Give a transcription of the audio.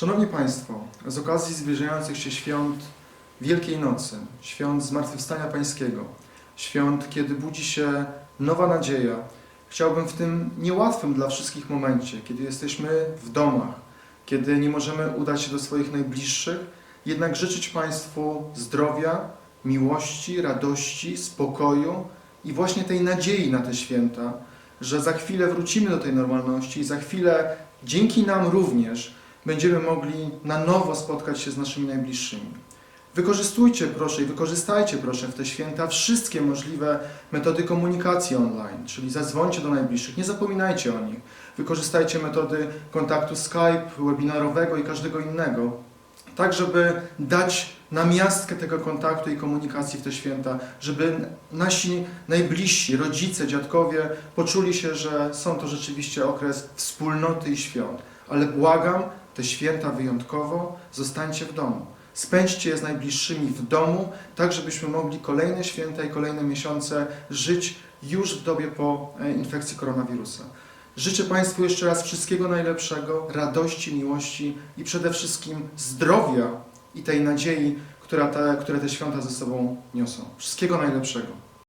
Szanowni Państwo, z okazji zbliżających się świąt Wielkiej Nocy, świąt Zmartwychwstania Pańskiego, świąt, kiedy budzi się nowa nadzieja, chciałbym w tym niełatwym dla wszystkich momencie, kiedy jesteśmy w domach, kiedy nie możemy udać się do swoich najbliższych, jednak życzyć Państwu zdrowia, miłości, radości, spokoju i właśnie tej nadziei na te święta, że za chwilę wrócimy do tej normalności i za chwilę dzięki nam również będziemy mogli na nowo spotkać się z naszymi najbliższymi. Wykorzystujcie proszę i wykorzystajcie proszę w te święta wszystkie możliwe metody komunikacji online, czyli zadzwońcie do najbliższych, nie zapominajcie o nich. Wykorzystajcie metody kontaktu Skype, webinarowego i każdego innego, tak żeby dać namiastkę tego kontaktu i komunikacji w te święta, żeby nasi najbliżsi, rodzice, dziadkowie poczuli się, że są to rzeczywiście okres wspólnoty i świąt. Ale błagam, te święta wyjątkowo zostańcie w domu. Spędźcie je z najbliższymi w domu, tak żebyśmy mogli kolejne święta i kolejne miesiące żyć już w dobie po e, infekcji koronawirusa. Życzę Państwu jeszcze raz wszystkiego najlepszego, radości, miłości i przede wszystkim zdrowia i tej nadziei, która te, które te święta ze sobą niosą. Wszystkiego najlepszego.